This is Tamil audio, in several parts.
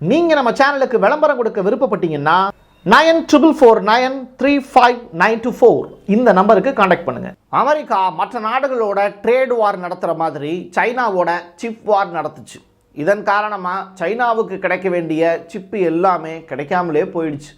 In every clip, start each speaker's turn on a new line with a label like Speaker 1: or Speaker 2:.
Speaker 1: நீங்கள் நம்ம சேனலுக்கு விளம்பரம் கொடுக்க விருப்பப்பட்டீங்கன்னா nine triple four nine three five nine two four இந்த நம்பருக்கு காண்டாக்ட் பண்ணுங்கள் அமெரிக்கா மற்ற நாடுகளோட ட்ரேட் வார் நடத்துகிற மாதிரி சைனாவோட சிப் வார் நடத்துச்சு. இதன் காரணமாக சைனாவுக்கு கிடைக்க வேண்டிய சிப்பு எல்லாமே கிடைக்காமலே போயிடுச்சு.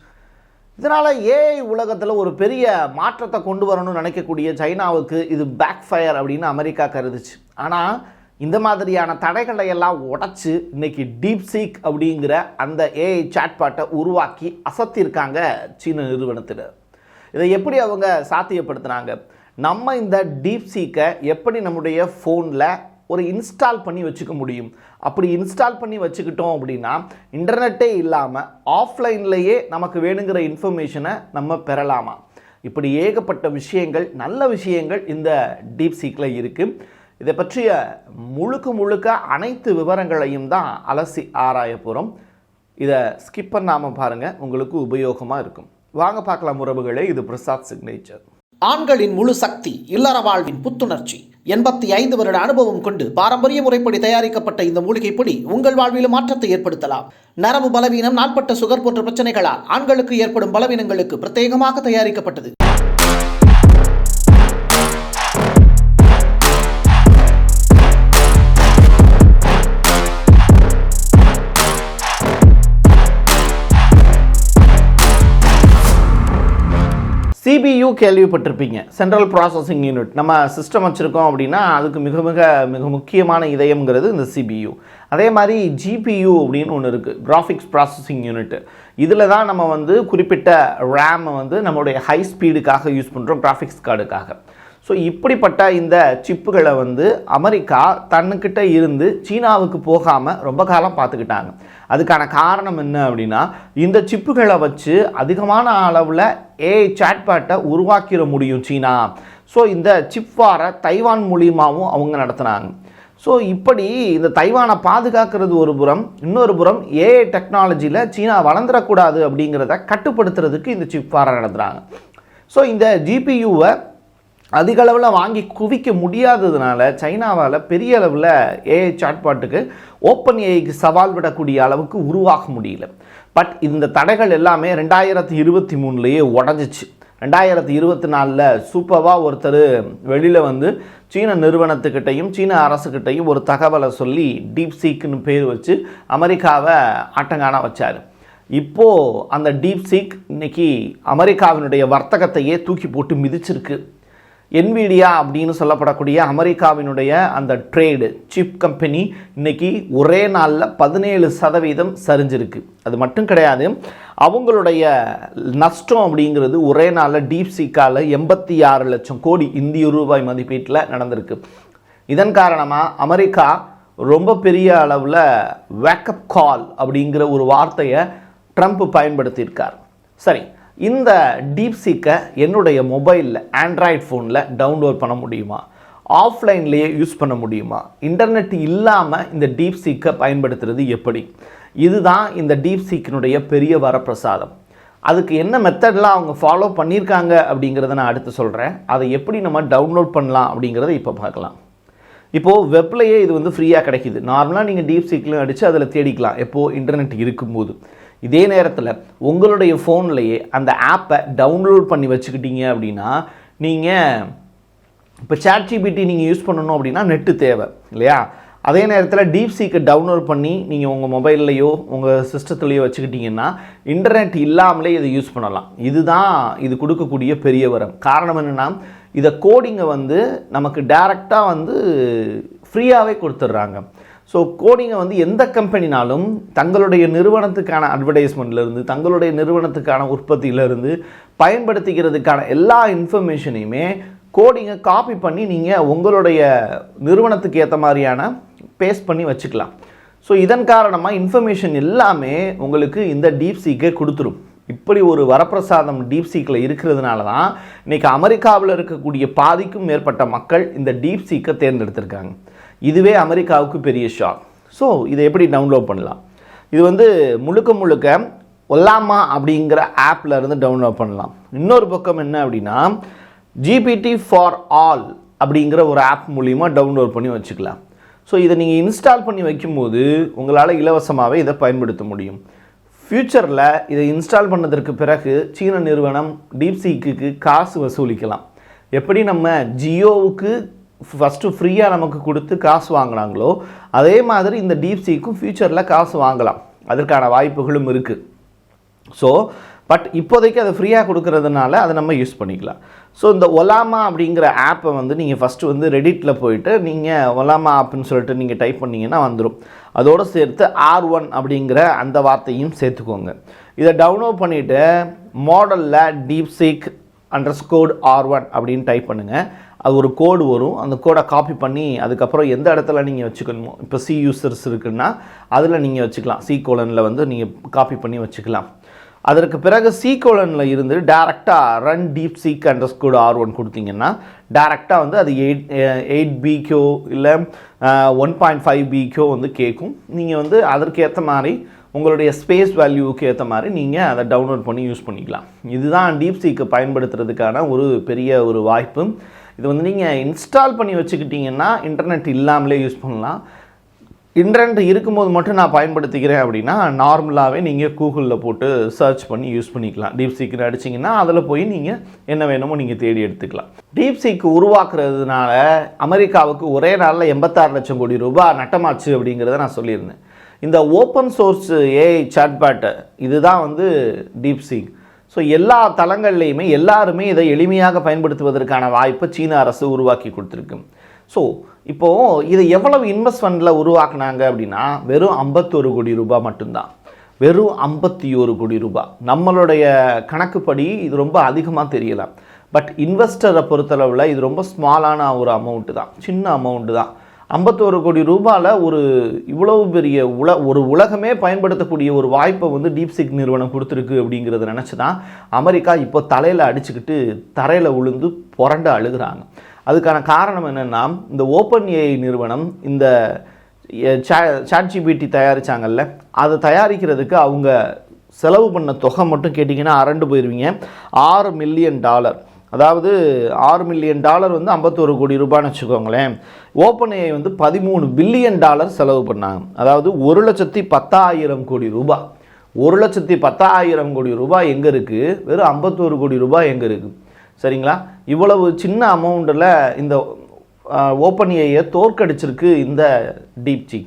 Speaker 1: இதனால் ஏஐ உலகத்தில் ஒரு பெரிய மாற்றத்தை கொண்டு வரணும்னு நினைக்கக்கூடிய சைனாவுக்கு இது பேக் ஃபயர் அப்படின்னு அமெரிக்கா கருதுச்சு. ஆனால் இந்த மாதிரியான தடைகளை எல்லாம் உடைச்சு இன்னைக்கு டீப் சீக் அப்படிங்கிற அந்த ஏஐ சாட்பாட்டை உருவாக்கி அசத்தியிருக்காங்க சீன நிறுவனத்தில் இதை எப்படி அவங்க சாத்தியப்படுத்துனாங்க? நம்ம இந்த டீப் சீக்கை எப்படி நம்முடைய ஃபோனில் ஒரு இன்ஸ்டால் பண்ணி வச்சுக்க முடியும்? அப்படி இன்ஸ்டால் பண்ணி வச்சுக்கிட்டோம் அப்படின்னா இன்டர்நெட்டே இல்லாமல் ஆஃப்லைன்லேயே நமக்கு வேணுங்கிற இன்ஃபர்மேஷனை நம்ம பெறலாமா? இப்படி ஏகப்பட்ட விஷயங்கள் நல்ல விஷயங்கள் இந்த டீப் சீக்கில் இருக்குது இதை பற்றிய முழுக்க முழுக்க அனைத்து விவரங்களையும் தான் அலசி ஆராய போகிறோம் இதை ஸ்கிப் பண்ணாமல் பாருங்கள் உங்களுக்கு உபயோகமாக இருக்கும். வாங்க பார்க்கலாம் உறவுகளே இது பிரசாத் சிக்னேச்சர்
Speaker 2: ஆண்களின் முழு சக்தி இல்லற வாழ்வின் புத்துணர்ச்சி. எண்பத்தி ஐந்து வருட அனுபவம் கொண்டு பாரம்பரிய முறைப்படி தயாரிக்கப்பட்ட இந்த மூலிகை பொடி உங்கள் வாழ்விலும் மாற்றத்தை ஏற்படுத்தலாம். நரம்பு பலவீனம் நாட்பட்ட சுகர் போன்ற பிரச்சனைகளால் ஆண்களுக்கு ஏற்படும் பலவீனங்களுக்கு பிரத்யேகமாக தயாரிக்கப்பட்டது.
Speaker 1: சிபியு கேள்விப்பட்டிருப்பீங்க. சென்ட்ரல் ப்ராசஸிங் யூனிட் நம்ம சிஸ்டம் வச்சுருக்கோம் அப்படின்னா அதுக்கு மிக மிக மிக முக்கியமான இதயம்ங்கிறது இந்த சிபியு அதே மாதிரி ஜிபியு அப்படின்னு ஒன்று இருக்குது கிராஃபிக்ஸ் ப்ராசஸிங் யூனிட் இதில் தான் நம்ம வந்து குறிப்பிட்ட ரேமை வந்து நம்மளுடைய ஹை ஸ்பீடுக்காக யூஸ் பண்ணுறோம் கிராஃபிக்ஸ் கார்டுக்காக ஸோ இப்படிப்பட்ட இந்த சிப்புகளை வந்து அமெரிக்கா தன்னுக்கிட்ட இருந்து சீனாவுக்கு போகாமல் ரொம்ப காலம் பார்த்துக்கிட்டாங்க. அதுக்கான காரணம் என்ன அப்படின்னா இந்த சிப்புகளை வச்சு அதிகமான அளவில் ஏஐ சாட்பாட்டை உருவாக்கிட முடியும் சீனா. ஸோ இந்த சிப் வாரை தைவான் மூலியமாகவும் அவங்க நடத்துனாங்க. ஸோ இப்படி இந்த தைவானை பாதுகாக்கிறது ஒரு புறம் இன்னொரு புறம் ஏஐ டெக்னாலஜியில் சீனா வளர்ந்துடக்கூடாது அப்படிங்கிறத கட்டுப்படுத்துறதுக்கு இந்த சிப் வாரை நடத்துகிறாங்க ஸோ இந்த ஜிபியூவை அதிக அளவில் வாங்கி குவிக்க முடியாததுனால சைனாவால் பெரிய அளவில் ஏஐ சாட்பாட்டுக்கு ஓப்பன் ஏஐக்கு சவால் விடக்கூடிய அளவுக்கு உருவாக முடியல. பட் இந்த தடைகள் எல்லாமே ரெண்டாயிரத்தி இருபத்தி மூணுலேயே உடஞ்சிச்சு. ரெண்டாயிரத்தி இருபத்தி நாலில் சூப்பராக ஒருத்தர் வெளியில் வந்து சீன நிறுவனத்துக்கிட்டையும் சீன அரசுக்கிட்டையும் ஒரு தகவலை சொல்லி டீப் சீக்குன்னு பேர் வச்சு அமெரிக்காவை ஆட்டங்கான வச்சார். இப்போது அந்த டீப் சீக் இன்னைக்கு அமெரிக்காவினுடைய வர்த்தகத்தையே தூக்கி போட்டு மிதிச்சிருக்கு. என்விடியா அப்படின்னு சொல்லப்படக்கூடிய அமெரிக்காவினுடைய அந்த ட்ரேடு சிப் கம்பெனி இன்னைக்கு ஒரே நாளில் பதினேழு சதவீதம் சரிஞ்சிருக்கு. அது மட்டும் கிடையாது அவங்களுடைய நஷ்டம் அப்படிங்கிறது ஒரே நாளில் டீப்சிக்கால் எண்பத்தி ஆறு லட்சம் கோடி இந்திய ரூபாய் மதிப்பீட்டில் நடந்திருக்கு. இதன் காரணமாக அமெரிக்கா ரொம்ப பெரிய அளவில் வேக்கப் கால் அப்படிங்கிற ஒரு வார்த்தையை ட்ரம்ப் பயன்படுத்தியிருக்கார். சரி இந்த டீப்சீக்கை என்னுடைய மொபைலில் ஆண்ட்ராய்ட் ஃபோனில் டவுன்லோட் பண்ண முடியுமா? ஆஃப்லைன்லேயே யூஸ் பண்ண முடியுமா? இன்டர்நெட் இல்லாமல் இந்த டீப்சீக்கை பயன்படுத்துறது எப்படி? இதுதான் இந்த டீப்சீக்கினுடைய பெரிய வரப்பிரசாதம். அதுக்கு என்ன மெத்தட்லாம் அவங்க ஃபாலோ பண்ணியிருக்காங்க அப்படிங்கிறத நான் அடுத்து சொல்கிறேன் அதை எப்படி நம்ம டவுன்லோட் பண்ணலாம் அப்படிங்கிறத இப்போ பார்க்கலாம். இப்போது வெப்லையே இது வந்து ஃப்ரீயாக கிடைக்கிது. நார்மலாக நீங்கள் டீப் சீக்லையும் அடித்து அதில் தேடிக்கலாம். எப்போது இன்டர்நெட் இருக்கும்போது. இதே நேரத்தில் உங்களுடைய ஃபோன்லேயே அந்த ஆப்பை டவுன்லோட் பண்ணி வச்சுக்கிட்டீங்க அப்படின்னா நீங்கள் இப்போ சாட் ஜிபிடி நீங்கள் யூஸ் பண்ணணும் அப்படின்னா நெட்டு தேவை இல்லையா? அதே நேரத்தில் டீப் சீக்கை டவுன்லோட் பண்ணி நீங்கள் உங்கள் மொபைல்லையோ உங்கள் சிஸ்டத்துலேயோ வச்சுக்கிட்டிங்கன்னா இன்டர்நெட் இல்லாமலே இதை யூஸ் பண்ணலாம். இதுதான் இது கொடுக்கக்கூடிய பெரிய வரம். காரணம் என்னென்னா இதை கோடிங்கை வந்து நமக்கு டேரெக்டாக வந்து ஃப்ரீயாகவே கொடுத்துட்றாங்க. ஸோ கோடிங்கை வந்து எந்த கம்பெனினாலும் தங்களுடைய நிறுவனத்துக்கான அட்வர்டைஸ்மெண்ட்லேருந்து தங்களுடைய நிறுவனத்துக்கான உற்பத்தியிலேருந்து பயன்படுத்திக்கிறதுக்கான எல்லா இன்ஃபர்மேஷனையுமே கோடிங்கை காப்பி பண்ணி நீங்கள் உங்களுடைய நிறுவனத்துக்கு ஏற்ற மாதிரியான பேஸ்ட் பண்ணி வச்சுக்கலாம். ஸோ இதன் காரணமாக இன்ஃபர்மேஷன் எல்லாமே உங்களுக்கு இந்த டீப் சீக்கே கொடுத்துரும். இப்படி ஒரு வரப்பிரசாதம் டீப் சீக்கில் இருக்கிறதுனால தான் இன்றைக்கி அமெரிக்காவில் இருக்கக்கூடிய பாதிக்கும் மேற்பட்ட மக்கள் இந்த டீப் சீக்கை தேர்ந்தெடுத்திருக்காங்க. இதுவே அமெரிக்காவுக்கு பெரிய ஷாக் ஸோ இதை எப்படி டவுன்லோட் பண்ணலாம்? இது வந்து முழுக்க முழுக்க ஒல்லாமா அப்படிங்கிற ஆப்பில் இருந்து டவுன்லோட் பண்ணலாம். இன்னொரு பக்கம் என்ன அப்படின்னா ஜிபிடி ஃபார் ஆல் அப்படிங்கிற ஒரு ஆப் மூலிமா டவுன்லோட் பண்ணி வச்சுக்கலாம். ஸோ இதை நீங்கள் இன்ஸ்டால் பண்ணி வைக்கும்போது உங்களால் இலவசமாகவே இதை பயன்படுத்த முடியும். ஃப்யூச்சரில் இதை இன்ஸ்டால் பண்ணதற்கு பிறகு சீன நிறுவனம் டீப்சீக்கு காசு வசூலிக்கலாம். எப்படி நம்ம ஜியோவுக்கு ஃபஸ்ட்டு ஃப்ரீயாக நமக்கு கொடுத்து காசு வாங்கினாங்களோ அதே மாதிரி இந்த டீப்சிக்கும் ஃப்யூச்சரில் காசு வாங்கலாம். அதற்கான வாய்ப்புகளும் இருக்குது ஸோ பட் இப்போதைக்கு அதை ஃப்ரீயாக கொடுக்கறதுனால அதை நம்ம யூஸ் பண்ணிக்கலாம். ஸோ இந்த ஒலாமா அப்படிங்கிற ஆப்பை வந்து நீங்கள் ஃபஸ்ட்டு வந்து ரெடிட்டில் போயிட்டு நீங்கள் ஒலாமா ஆப்னு சொல்லிட்டு நீங்கள் டைப் பண்ணிங்கன்னா வந்துடும் அதோடு சேர்த்து ஆர் ஒன் அப்படிங்கிற அந்த வார்த்தையும் சேர்த்துக்கோங்க. இதை டவுன்லோட் பண்ணிவிட்டு மாடலில் DeepSeek underscore R one அப்படின்னு டைப் பண்ணுங்கள் அது ஒரு கோடு வரும். அந்த கோடை காப்பி பண்ணி அதுக்கப்புறம் எந்த இடத்துல நீங்கள் வச்சுக்கணுமோ இப்போ சி யூசர்ஸ் இருக்குன்னா அதில் நீங்கள் வச்சுக்கலாம். சி கோலனில் வந்து நீங்கள் காப்பி பண்ணி வச்சுக்கலாம். அதற்கு பிறகு சி கோலனில் இருந்து டேரெக்டாக run DeepSeek underscore R one கொடுத்தீங்கன்னா டேரெக்டாக வந்து அது எயிட் எயிட் பிக்கோ இல்லை ஒன் பாயிண்ட் ஃபைவ் பிக்கோ வந்து கேட்கும். நீங்கள் வந்து அதற்கேற்ற மாதிரி உங்களுடைய ஸ்பேஸ் வேல்யூவுக்கு ஏற்ற மாதிரி நீங்கள் அதை டவுன்லோட் பண்ணி யூஸ் பண்ணிக்கலாம். இதுதான் டீப் சீக்கு பயன்படுத்துறதுக்கான ஒரு பெரிய ஒரு வாய்ப்பு. இது வந்து நீங்கள் இன்ஸ்டால் பண்ணி வச்சுக்கிட்டிங்கன்னா இன்டர்நெட் இல்லாமலே யூஸ் பண்ணலாம். இன்டர்நெட் இருக்கும்போது மட்டும் நான் பயன்படுத்திக்கிறேன் அப்படின்னா நார்மலாகவே நீங்கள் கூகுளில் போட்டு சர்ச் பண்ணி யூஸ் பண்ணிக்கலாம். டீப் சீக்கிரம் அடிச்சிங்கன்னா அதில் போய் நீங்கள் என்ன வேணுமோ நீங்கள் தேடி எடுத்துக்கலாம். டீப் சீக் உருவாக்குறதுனால அமெரிக்காவுக்கு ஒரே நாளில் எண்பத்தாறு லட்சம் கோடி ரூபாய் நட்டமாச்சு அப்படிங்கிறத நான் சொல்லியிருந்தேன். இந்த ஓப்பன் சோர்ஸ் ஏஐ சாட்பேட்டு இதுதான் வந்து டீப் சீக் ஸோ எல்லா தளங்கள்லையுமே எல்லாருமே இதை எளிமையாக பயன்படுத்துவதற்கான வாய்ப்பை சீன அரசு உருவாக்கி கொடுத்துருக்கு ஸோ இப்போது இதை எவ்வளவு இன்வெஸ்ட்மெண்ட்டில் உருவாக்குனாங்க அப்படின்னா வெறும் ஐம்பத்தொரு கோடி ரூபாய் மட்டும்தான். வெறும் ஐம்பத்தி ஒரு கோடி ரூபாய். நம்மளுடைய கணக்குப்படி இது ரொம்ப அதிகமாக தெரியலாம் பட் இன்வெஸ்டரை பொறுத்தளவில் இது ரொம்ப ஸ்மாலான ஒரு அமௌண்ட்டு தான். சின்ன அமௌண்ட்டு தான். ஐம்பத்தோரு கோடி ரூபாயில் ஒரு இவ்வளவு பெரிய உல ஒரு உலகமே பயன்படுத்தக்கூடிய ஒரு வாய்ப்பை வந்து டீப்சிக் நிறுவனம் கொடுத்துருக்கு அப்படிங்கிறத நினச்சி தான் அமெரிக்கா இப்போ தலையில் அடிச்சுக்கிட்டு தரையில் விழுந்து புரண்டு அழுகுறாங்க. அதுக்கான காரணம் என்னென்னா இந்த ஓப்பன் ஏஐ நிறுவனம் இந்த சாட் ஜிபிடி தயாரித்தாங்கல்ல அதை தயாரிக்கிறதுக்கு அவங்க செலவு பண்ண தொகை மட்டும் கேட்டிங்கன்னா அரண்டு போயிடுவீங்க ஆறு மில்லியன் டாலர். அதாவது ஆறு மில்லியன் டாலர் வந்து ஐம்பத்தோரு கோடி ரூபான்னு வச்சுக்கோங்களேன். ஓப்பன் ஏஐ வந்து பதிமூணு பில்லியன் டாலர் செலவு பண்ணாங்க. அதாவது ஒரு லட்சத்தி பத்தாயிரம் கோடி ரூபாய் ஒரு லட்சத்தி பத்தாயிரம் கோடி ரூபாய் எங்கே இருக்குது வெறும் ஐம்பத்தோரு கோடி ரூபாய் எங்கே இருக்குது சரிங்களா? இவ்வளவு சின்ன அமௌண்ட்டில் இந்த ஓப்பன் ஏஐயை தோற்கடிச்சிருக்கு இந்த டீப்சி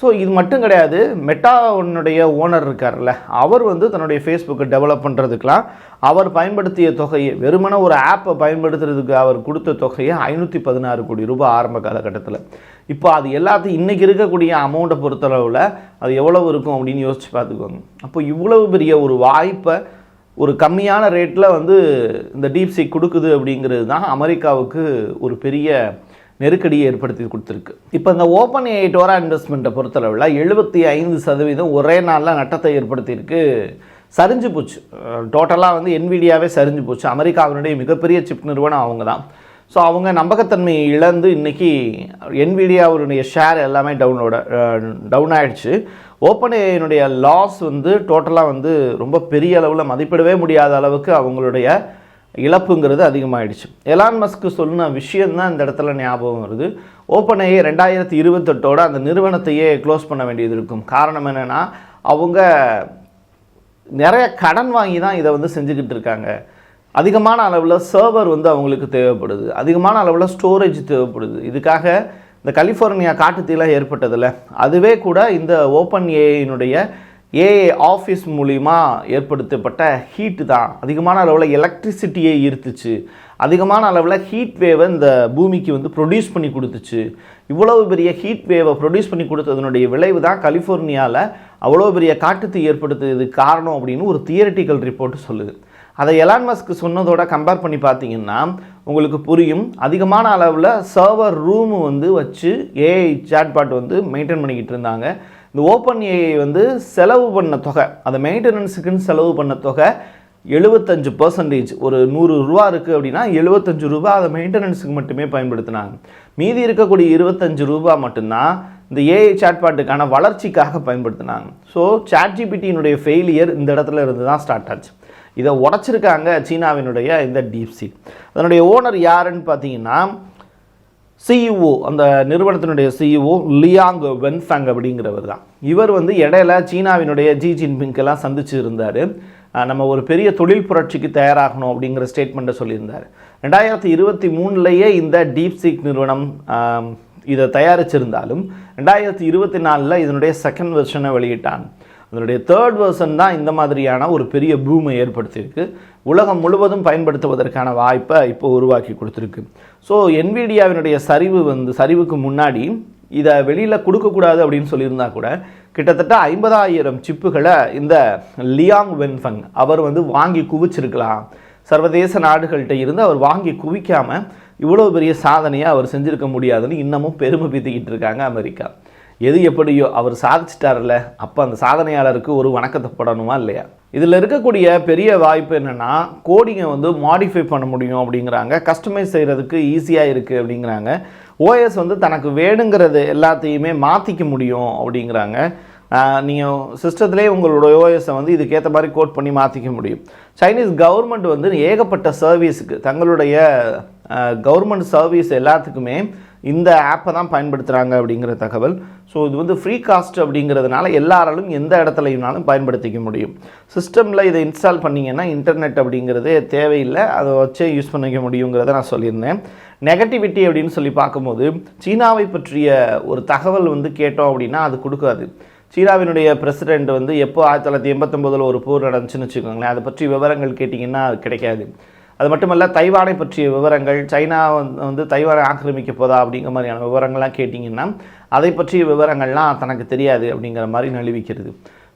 Speaker 1: ஸோ இது மட்டும் கிடையாது மெட்டாவுடைய ஓனர் இருக்கார்ல அவர் வந்து தன்னுடைய ஃபேஸ்புக்கை டெவலப் பண்ணுறதுக்கெலாம் அவர் பயன்படுத்திய தொகையை வெறுமனே ஒரு ஆப்பை பயன்படுத்துறதுக்கு அவர் கொடுத்த தொகையை ஐநூற்றி பதினாறு கோடி ரூபாய் ஆரம்ப காலகட்டத்தில். இப்போ அது எல்லாத்தையும் இன்றைக்கி இருக்கக்கூடிய அமௌண்ட்டை பொறுத்தளவில் அது எவ்வளவு இருக்கும் அப்படின்னு யோசித்து பார்த்துக்கோங்க. அப்போ இவ்வளவு பெரிய ஒரு வாய்ப்பை ஒரு கம்மியான ரேட்டில் வந்து இந்த டீப்சி கொடுக்குது அப்படிங்கிறது தான் அமெரிக்காவுக்கு ஒரு பெரிய நெருக்கடியை ஏற்படுத்தி கொடுத்துருக்கு. இப்போ இந்த ஓப்பன் ஏஐ டோரா இன்வெஸ்ட்மெண்ட்டை பொறுத்தளவில் எழுபத்தி ஐந்து சதவீதம் ஒரே நாளில் நட்டத்தை ஏற்படுத்தியிருக்கு. சரிஞ்சு போச்சு. டோட்டலாக வந்து என்விடியாவே சரிஞ்சு போச்சு. அமெரிக்காவினுடைய மிகப்பெரிய சிப் நிறுவனம் அவங்க தான் ஸோ அவங்க நம்பகத்தன்மையை இழந்து இன்றைக்கி என்விடியாவுடைய ஷேர் எல்லாமே டவுனோட டவுன் ஆகிடுச்சு ஓப்பன் ஏனுடைய லாஸ் வந்து டோட்டலாக வந்து ரொம்ப பெரிய அளவில் மதிப்பிடவே முடியாத அளவுக்கு அவங்களுடைய இழப்புங்கிறது அதிகமாகிடுச்சு எலான் மஸ்க்கு சொன்ன விஷயந்தான் இந்த இடத்துல ஞாபகம் வருது. ஓப்பன் ரெண்டாயிரத்தி இருபத்தெட்டோட அந்த நிறுவனத்தையே க்ளோஸ் பண்ண வேண்டியது இருக்கும். காரணம் என்னென்னா அவங்க நிறைய கடன் வாங்கி தான் இதை வந்து செஞ்சுக்கிட்டு இருக்காங்க. அதிகமான அளவில் சர்வர் வந்து அவங்களுக்கு தேவைப்படுது. அதிகமான அளவில் ஸ்டோரேஜ் தேவைப்படுது. இதுக்காக இந்த கலிஃபோர்னியா காட்டுத்தீலாம் ஏற்பட்டதில்ல அதுவே கூட இந்த ஓப்பன் ஏஐனுடைய ஏஐ ஆஃபீஸ் மூலிமா ஏற்படுத்தப்பட்ட ஹீட்டு தான். அதிகமான அளவில் எலக்ட்ரிசிட்டியை ஈர்த்துச்சு. அதிகமான அளவில் ஹீட் வேவை இந்த பூமிக்கு வந்து ப்ரொடியூஸ் பண்ணி கொடுத்துச்சு. இவ்வளவு பெரிய ஹீட் வேவை ப்ரொடியூஸ் பண்ணி கொடுத்ததனுடைய விளைவு தான் கலிஃபோர்னியாவில் அவ்வளோ பெரிய காட்டுத்தீ ஏற்படுத்துறதுக்கு காரணம் அப்படின்னு ஒரு தியரட்டிக்கல் ரிப்போர்ட் சொல்லுது. அதை எலான் மஸ்க்கு சொன்னதோட கம்பேர் பண்ணி பார்த்தீங்கன்னா உங்களுக்கு புரியும். அதிகமான அளவில் சர்வர் ரூமு வந்து வச்சு ஏஐ சாட்பாட் வந்து மெயின்டைன் பண்ணிக்கிட்டு இருந்தாங்க. இந்த ஓப்பன் ஏஐ வந்து செலவு பண்ண தொகை அந்த மெயின்டெனன்ஸுக்குன்னு செலவு பண்ண தொகை எழுபத்தஞ்சு பர்சன்டேஜ் ஒரு நூறு ரூபா இருக்குது அப்படின்னா எழுபத்தஞ்சு ரூபா அதை மெயின்டெனன்ஸுக்கு மட்டுமே பயன்படுத்தினாங்க. மீதி இருக்கக்கூடிய இருபத்தஞ்சு ரூபா மட்டும்தான் இந்த ஏஐ சாட்பாட்டுக்கான வளர்ச்சிக்காக பயன்படுத்தினாங்க. ஸோ சாட்ஜிபிட்டியினுடைய ஃபெயிலியர் இந்த இடத்துல இருந்து தான் ஸ்டார்ட் ஆச்சு. இதை உடச்சிருக்காங்க சீனாவினுடைய இந்த டீப்சி அதனுடைய ஓனர் யாருன்னு பார்த்தீங்கன்னா சிஇஓ அந்த நிறுவனத்தினுடைய சிஇஓ லியாங் வென்ஃபேங் அப்படிங்கிறவர் தான். இவர் வந்து இடையில சீனாவினுடைய ஜி ஜின்பிங்கெல்லாம் சந்திச்சு இருந்தார் நம்ம ஒரு பெரிய தொழில் புரட்சிக்கு தயாராகணும் அப்படிங்கிற ஸ்டேட்மெண்ட்டை சொல்லியிருந்தார். ரெண்டாயிரத்தி இருபத்தி மூணுலேயே இந்த டீப்சீக் நிறுவனம் இதை தயாரிச்சிருந்தாலும் ரெண்டாயிரத்தி இருபத்தி நாலில் இதனுடைய செகண்ட் வெர்ஷனை வெளியிட்டான். அதனுடைய தேர்ட் வேர்ஷன் தான் இந்த மாதிரியான ஒரு பெரிய பூமை ஏற்படுத்தியிருக்கு. உலகம் முழுவதும் பயன்படுத்துவதற்கான வாய்ப்பை இப்போ உருவாக்கி கொடுத்துருக்கு. ஸோ என்விடியாவினுடைய சரிவு வந்து சரிவுக்கு முன்னாடி இதை வெளியில் கொடுக்கக்கூடாது அப்படின்னு சொல்லியிருந்தா கூட கிட்டத்தட்ட ஐம்பதாயிரம் சிப்புகளை இந்த லியாங் வென்ஃபங் அவர் வந்து வாங்கி குவிச்சிருக்கலாம். சர்வதேச நாடுகள்கிட்ட இருந்து அவர் வாங்கி குவிக்காமல் இவ்வளோ பெரிய சாதனையை அவர் செஞ்சிருக்க முடியாதுன்னு இன்னமும் பெருமை பீத்திக்கிட்டு இருக்காங்க அமெரிக்கா. எது எப்படியோ அவர் சாதிச்சிட்டார்ல அப்போ அந்த சாதனையாளருக்கு ஒரு வணக்கத்தை படணுமா இல்லையா? இதில் இருக்கக்கூடிய பெரிய வாய்ப்பு என்னென்னா கோடிங்கை வந்து மாடிஃபை பண்ண முடியும் அப்படிங்கிறாங்க. கஸ்டமைஸ் செய்கிறதுக்கு ஈஸியாக இருக்குது அப்படிங்கிறாங்க. ஓஎஸ் வந்து தனக்கு வேணுங்கிறது எல்லாத்தையுமே மாற்றிக்க முடியும் அப்படிங்கிறாங்க. நீங்கள் சிஸ்டத்துலேயே உங்களோட ஓஎஸை வந்து இதுக்கேற்ற மாதிரி கோட் பண்ணி மாற்றிக்க முடியும். சைனீஸ் கவர்மெண்ட் வந்து ஏகப்பட்ட சர்வீஸுக்கு தங்களுடைய கவர்மெண்ட் சர்வீஸ் எல்லாத்துக்குமே இந்த ஆப்பை தான் பயன்படுத்துகிறாங்க அப்படிங்கிற தகவல். ஸோ இது வந்து ஃப்ரீ காஸ்ட் அப்படிங்கிறதுனால எல்லாராலும் எந்த இடத்துலையும்னாலும் பயன்படுத்திக்க முடியும். சிஸ்டமில் இதை இன்ஸ்டால் பண்ணிங்கன்னா இன்டர்நெட் அப்படிங்கிறதே தேவையில்லை. அதை வச்சே யூஸ் பண்ணிக்க முடியுங்கிறத நான் சொல்லியிருந்தேன். நெகட்டிவிட்டி அப்படின்னு சொல்லி பார்க்கும்போது சீனாவை பற்றிய ஒரு தகவல் வந்து கேட்டோம் அப்படின்னா அது கொடுக்காது. சீனாவினுடைய பிரசிடெண்ட் வந்து எப்போ ஆயிரத்தி தொள்ளாயிரத்தி எண்பத்தொம்போதில் ஒரு போர் நடந்துச்சுன்னு வச்சுக்கோங்களேன். அதை பற்றி விவரங்கள் கேட்டிங்கன்னா அது கிடைக்காது. அது மட்டுமல்ல தைவானை பற்றிய விவரங்கள் சைனா வந்து- தைவானை ஆக்கிரமிக்க போதா அப்படிங்கிற மாதிரியான விவரங்கள்லாம் கேட்டிங்கன்னா அதை பற்றிய விவரங்கள்லாம் தனக்கு தெரியாது அப்படிங்கிற மாதிரி நழுவிக்கிறது.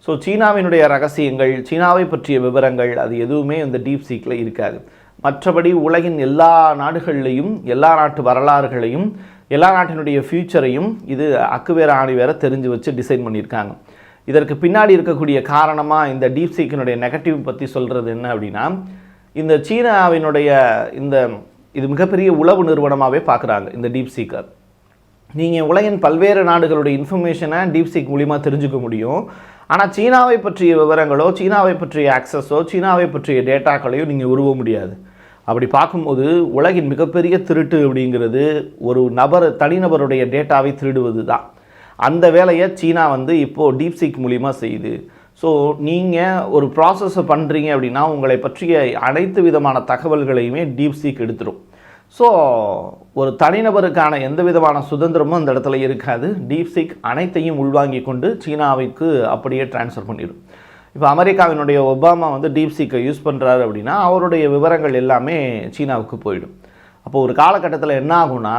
Speaker 1: ஸோ சீனாவினுடைய ரகசியங்கள் சீனாவை பற்றிய விவரங்கள் அது எதுவுமே இந்த டீப் சீக்கில் இருக்காது. மற்றபடி உலகின் எல்லா நாடுகள்லையும் எல்லா நாட்டு வரலாறுகளையும் எல்லா நாட்டினுடைய ஃப்யூச்சரையும் இது அக்குவேர ஆணி வேற தெரிஞ்சு வச்சு டிசைன் பண்ணியிருக்காங்க. இதற்கு பின்னாடி இருக்கக்கூடிய காரணமாக இந்த டீப் சீக்கினுடைய நெகட்டிவ் பற்றி சொல்கிறது என்ன அப்படின்னா இந்த சீனாவினுடைய இந்த இது மிகப்பெரிய உளவு நிறுவனமாகவே பார்க்குறாங்க இந்த டீப் சீக்கர் நீங்கள் உலகின் பல்வேறு நாடுகளுடைய இன்ஃபர்மேஷனை டீப்சீக் மூலிமா தெரிஞ்சுக்க முடியும். ஆனால் சீனாவை பற்றிய விவரங்களோ சீனாவை பற்றிய ஆக்சஸோ சீனாவை பற்றிய டேட்டாக்களையோ நீங்கள் உருவ முடியாது. அப்படி பார்க்கும்போது உலகின் மிகப்பெரிய திருட்டு அப்படிங்கிறது ஒரு நபர் தனிநபருடைய டேட்டாவை திருடுவது தான் அந்த வேலையை சீனா வந்து இப்போது டீப்சீக் மூலிமா செய்யுது. ஸோ நீங்கள் ஒரு ப்ராசஸை பண்ணுறீங்க அப்படின்னா உங்களை பற்றிய அனைத்து விதமான தகவல்களையுமே டீப்சீக் எடுத்துரும். ஸோ ஒரு தனிநபருக்கான எந்த விதமான சுதந்திரமும் அந்த இடத்துல இருக்காது. டீப்சீக் அனைத்தையும் உள்வாங்கி கொண்டு சீனாவுக்கு அப்படியே ட்ரான்ஸ்ஃபர் பண்ணிடும் இப்போ அமெரிக்காவினுடைய ஒபாமா வந்து டீப்சீக்கை யூஸ் பண்ணுறாரு அப்படின்னா அவருடைய விவரங்கள் எல்லாமே சீனாவுக்கு போயிடும். அப்போ ஒரு காலகட்டத்தில் என்ன ஆகும்னா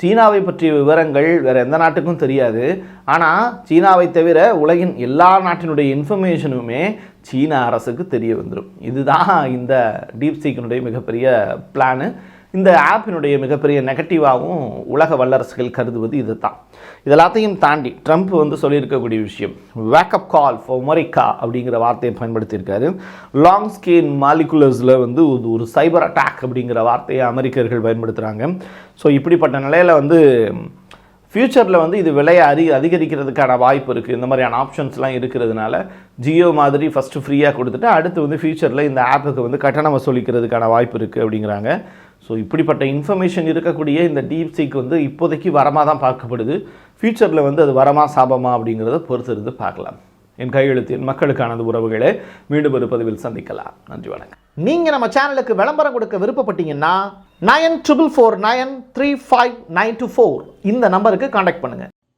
Speaker 1: சீனாவை பற்றிய விவரங்கள் வேறு எந்த நாட்டுக்கும் தெரியாது. ஆனால் சீனாவை தவிர உலகின் எல்லா நாட்டினுடைய இன்ஃபர்மேஷனுமே சீன அரசுக்கு தெரிய வந்துடும் இதுதான் இந்த டீப் சீக்கினுடைய மிகப்பெரிய பிளானு. இந்த ஆப்பினுடைய மிகப்பெரிய நெகட்டிவாகவும் உலக வல்லரசுகள் கருதுவது இது தான் இதெல்லாத்தையும் தாண்டி ட்ரம்ப் வந்து சொல்லியிருக்கக்கூடிய விஷயம் வேக்கப் கால் ஃபார் அமெரிக்கா அப்படிங்கிற வார்த்தையை பயன்படுத்தியிருக்காரு. லாங் ஸ்கேன் மாலிகுலர்ஸில் வந்து ஒரு- ஒரு சைபர் அட்டாக் அப்படிங்கிற வார்த்தையை அமெரிக்கர்கள் பயன்படுத்துகிறாங்க ஸோ இப்படிப்பட்ட நிலையில் வந்து ஃப்யூச்சரில் வந்து இது விலையை அதிக அதிகரிக்கிறதுக்கான வாய்ப்பு இருக்குது இந்த மாதிரியான ஆப்ஷன்ஸ்லாம் இருக்கிறதுனால ஜியோ மாதிரி ஃபஸ்ட்டு ஃப்ரீயாக கொடுத்துட்டு அடுத்து வந்து ஃப்யூச்சரில் இந்த ஆப்புக்கு வந்து கட்டணம் வசூலிக்கிறதுக்கான வாய்ப்பு இருக்குது அப்படிங்கிறாங்க. ஸோ இப்படிப்பட்ட இன்ஃபர்மேஷன் இருக்கக்கூடிய இந்த டீப் சீக் வந்து இப்போதைக்கு வரமாக தான் பார்க்கப்படுது. ஃப்யூச்சரில் வந்து அது வரமா சாபமா அப்படிங்கிறத பொறுத்து இருந்து பார்க்கலாம். என் கையெழுத்தின் மக்களுக்கானது உறவுகளை மீண்டும் ஒரு பதிவில் சந்திக்கலாம். நன்றி வணக்கம்.
Speaker 2: நீங்கள் நம்ம சேனலுக்கு விளம்பரம் கொடுக்க விருப்பப்பட்டீங்கன்னா nine triple four nine three five nine two four இந்த நம்பருக்கு காண்டாக்ட் பண்ணுங்கள்